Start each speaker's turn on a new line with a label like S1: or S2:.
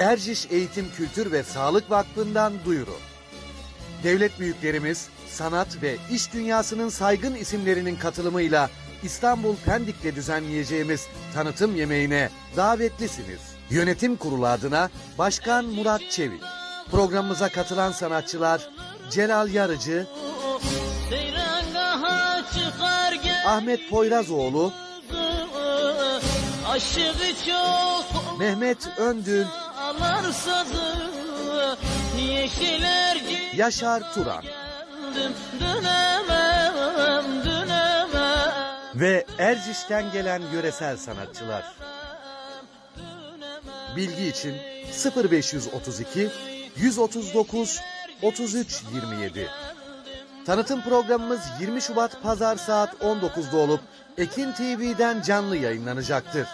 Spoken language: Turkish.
S1: Erciş Eğitim Kültür ve Sağlık Vakfı'ndan duyuru. Devlet büyüklerimiz, sanat ve iş dünyasının saygın isimlerinin katılımıyla İstanbul Pendik'te düzenleyeceğimiz tanıtım yemeğine davetlisiniz. Yönetim kurulu adına Başkan Murat Çevik. Programımıza katılan sanatçılar Celal Yarıcı, Ahmet Poyrazoğlu, Mehmet Öndül,
S2: alar sazı Yeşiler
S1: Yaşar Turan
S2: Dönemem dönemem
S1: ve Erciş'ten gelen yöresel sanatçılar. Bilgi için 0532 139 33 27. Tanıtım programımız 20 Şubat Pazar saat 19'da olup Ekin TV'den canlı yayınlanacaktır.